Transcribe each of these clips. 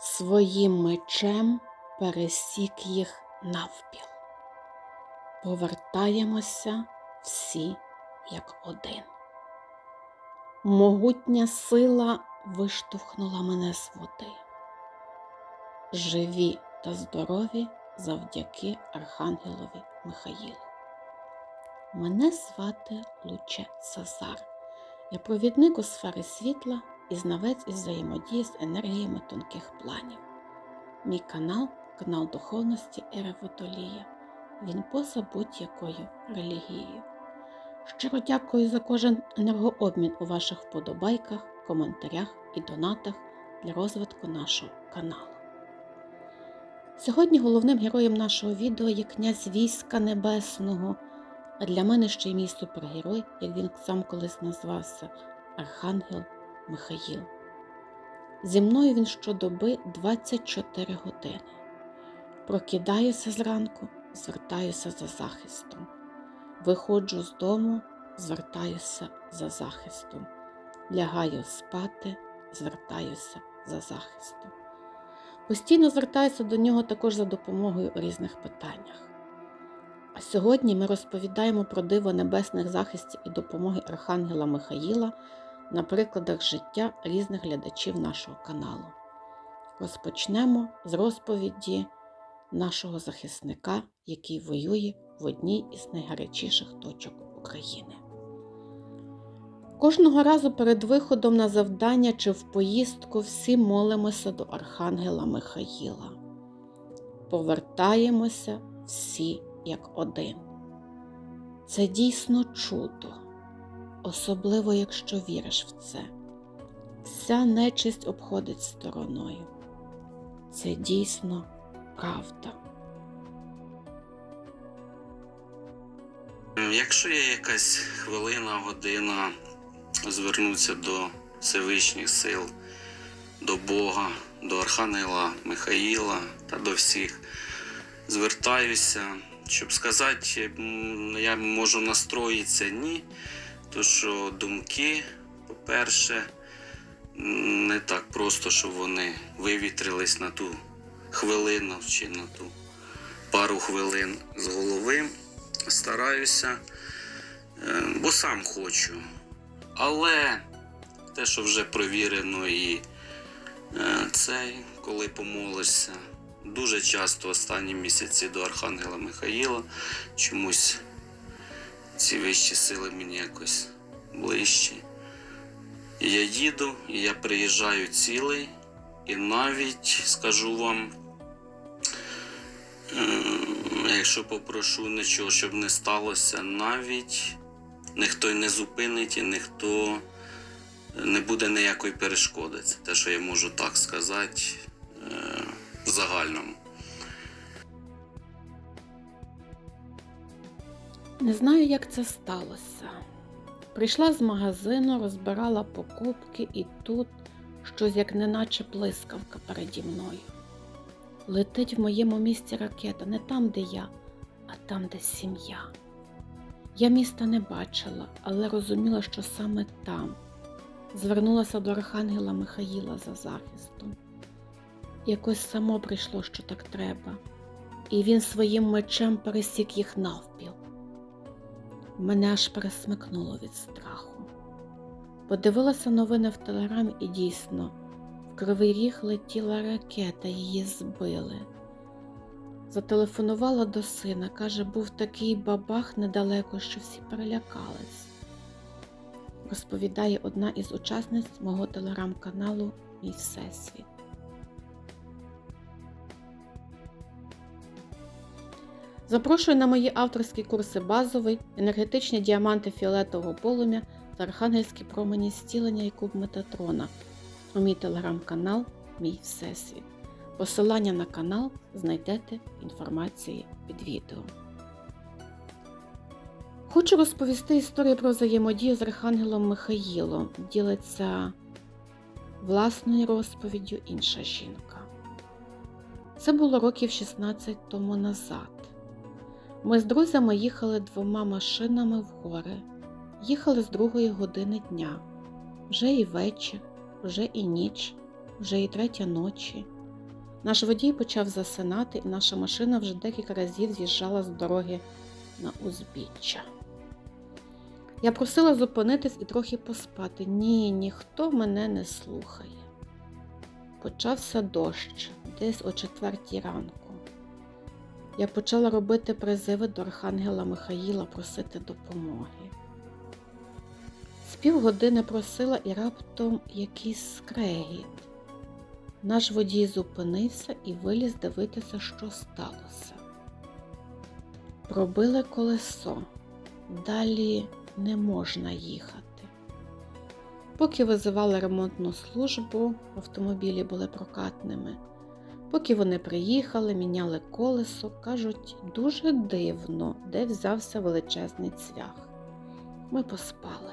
своїм мечем пересік їх навпіл. Повертаємося всі як один. Могутня сила виштовхнула мене з води. Живі та здорові завдяки Архангелові Михаїлу. Мене звати Луче Сазар. Я провідник у сфери світла і знавець із взаємодії з енергіями тонких планів. Мій канал канал духовності Ера Водолія. Він поза будь-якою релігією. Щиро дякую за кожен енергообмін у ваших вподобайках, коментарях і донатах для розвитку нашого каналу. Сьогодні головним героєм нашого відео є князь війська Небесного, а для мене ще й мій супергерой, як він сам колись назвався, Архангел Михаїл. Зі мною він щодоби 24 години. Прокидаюся зранку, звертаюся за захистом. Виходжу з дому, звертаюся за захистом. Лягаю спати, звертаюся за захистом. Постійно звертаюся до нього також за допомогою у різних питаннях. А сьогодні ми розповідаємо про диво небесних захистів і допомоги Архангела Михаїла на прикладах життя різних глядачів нашого каналу. Розпочнемо з розповіді нашого захисника, який воює в одній із найгарячіших точок України. Кожного разу перед виходом на завдання чи в поїздку всі молимося до Архангела Михаїла. Повертаємося всі як один. Це дійсно чудо, особливо якщо віриш в це. Вся нечисть обходить стороною. Це дійсно правда. Якщо є якась хвилина, година звернутися до Всевишніх сил, до Бога, до Архангела Михаїла та до всіх, звертаюся, щоб сказати, я можу настроїтися ні, то що думки, по-перше, не так просто, щоб вони вивітрились на ту хвилину чи на ту пару хвилин з голови. Стараюся, е, бо сам хочу. Але те, що вже провірено, і е, цей, коли помолишся, дуже часто останні місяці до Архангела Михаїла чомусь ці вищі сили мені якось ближчі. Я їду, і я приїжджаю цілий, і навіть скажу вам, е, якщо попрошу нічого, щоб не сталося, навіть ніхто й не зупинить і ніхто не буде ніякої перешкоди. Це те, що я можу так сказати е, в загальному. Не знаю, як це сталося. Прийшла з магазину, розбирала покупки, і тут щось як неначе блискавка переді мною. Летить в моєму місті ракета, не там, де я, а там, де сім'я. Я міста не бачила, але розуміла, що саме там. Звернулася до Архангела Михаїла за захистом. Якось само прийшло, що так треба, і він своїм мечем пересік їх навпіл. Мене аж пересмикнуло від страху. Подивилася новини в телеграмі і дійсно, в Кривий Ріг летіла ракета, її збили. Зателефонувала до сина, каже, був такий бабах недалеко, що всі перелякались. Розповідає одна із учасниць мого телеграм-каналу Мій Всесвіт. Запрошую на мої авторські курси базовий, енергетичні діаманти фіолетового полум'я та архангельські промені зцілення і куб Метатрона у мій телеграм-канал Мій Всесвіт. Посилання на канал знайдете в інформації під відео. Хочу розповісти історію про взаємодію з Архангелом Михаїлом. Ділиться власною розповіддю інша жінка. Це було років 16 тому назад. Ми з друзями їхали двома машинами в гори. Їхали з другої години дня. Вже і вечір, вже і ніч, вже і третя ночі. Наш водій почав засинати, і наша машина вже декілька разів з'їжджала з дороги на узбіччя. Я просила зупинитись і трохи поспати. Ні, ніхто мене не слухає. Почався дощ десь о четвертій ранку. Я почала робити призиви до Архангела Михаїла просити допомоги. З півгодини просила і раптом якийсь скрегіт. Наш водій зупинився і виліз дивитися, що сталося. Пробили колесо. Далі не можна їхати. Поки визивали ремонтну службу, автомобілі були прокатними. Поки вони приїхали, міняли колесо, кажуть, дуже дивно, де взявся величезний цвях. Ми поспали.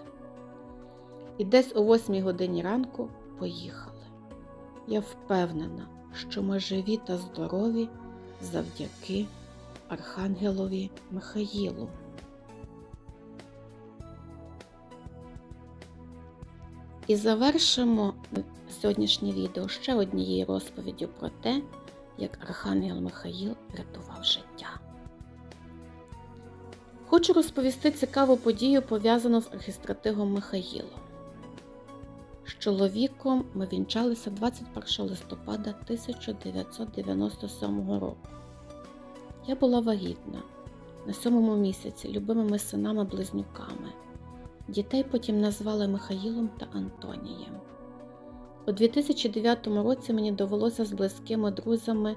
І десь о 8 годині ранку поїхали. Я впевнена, що ми живі та здорові завдяки Архангелові Михаїлу. І завершимо сьогоднішнє відео ще однією розповіддю про те, як Архангел Михаїл рятував життя. Хочу розповісти цікаву подію, пов'язану з архістратигом Михаїлом. З чоловіком ми вінчалися 21 листопада 1997 року. Я була вагітна на сьомому місяці любимими синами-близнюками. Дітей потім назвали Михаїлом та Антонієм. У 2009 році мені довелося з близькими друзями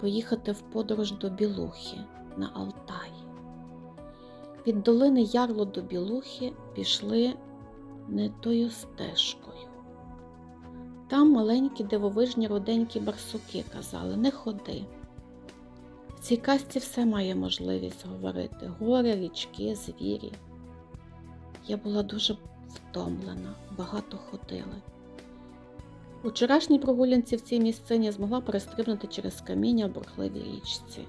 поїхати в подорож до Білухи на Алтай. Від долини Ярло до Білухи пішли не тою стежкою. Там маленькі дивовижні руденькі барсуки казали не ходи. В цій казці все має можливість говорити гори, річки, звірі. Я була дуже втомлена, багато ходили. У вчорашній прогулянці в цій місцині змогла перестрибнути через каміння в бурхливій річці,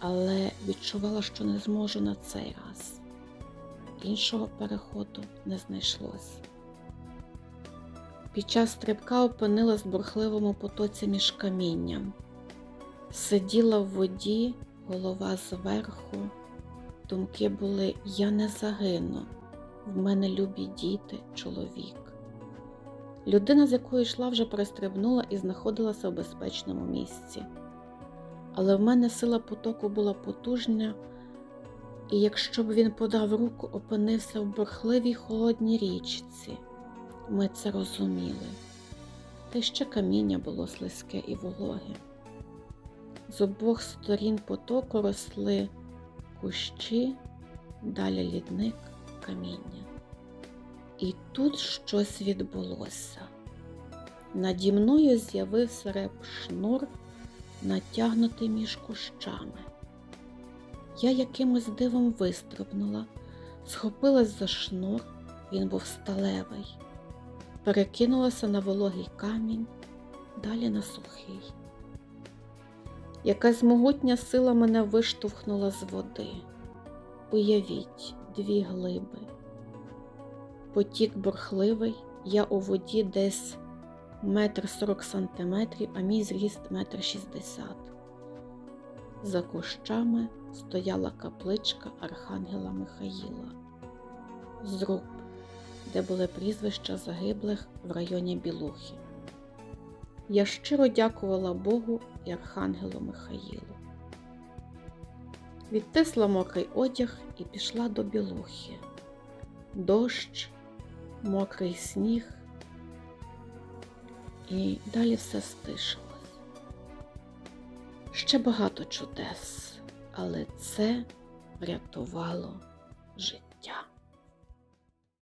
але відчувала, що не зможу на цей раз. Іншого переходу не знайшлось. Під час стрибка опинилась в бурхливому потоці між камінням. Сиділа в воді, голова зверху. Думки були Я не загину, в мене любі діти, чоловік. Людина, з якою йшла, вже перестрибнула і знаходилася в безпечному місці. Але в мене сила потоку була потужна, і якщо б він подав руку, опинився в бурхливій холодній річці. Ми це розуміли. Та ще каміння було слизьке і вологе. З обох сторін потоку росли кущі, далі лідник, каміння. І тут щось відбулося. Наді мною з'явився реп шнур, натягнутий між кущами. Я якимось дивом вистрибнула, схопилась за шнур, він був сталевий, перекинулася на вологий камінь, далі на сухий. Якась могутня сила мене виштовхнула з води. Уявіть, дві глиби. Потік бурхливий, я у воді десь метр сорок сантиметрів, а мій зріст метр шістдесят. За кущами стояла капличка Архангела Михаїла, зруб, де були прізвища загиблих в районі Білухи. Я щиро дякувала Богу і Архангелу Михаїлу. Відтисла мокрий одяг і пішла до Білухи. Дощ, мокрий сніг, і далі все стишилось. Ще багато чудес, але це врятувало життя.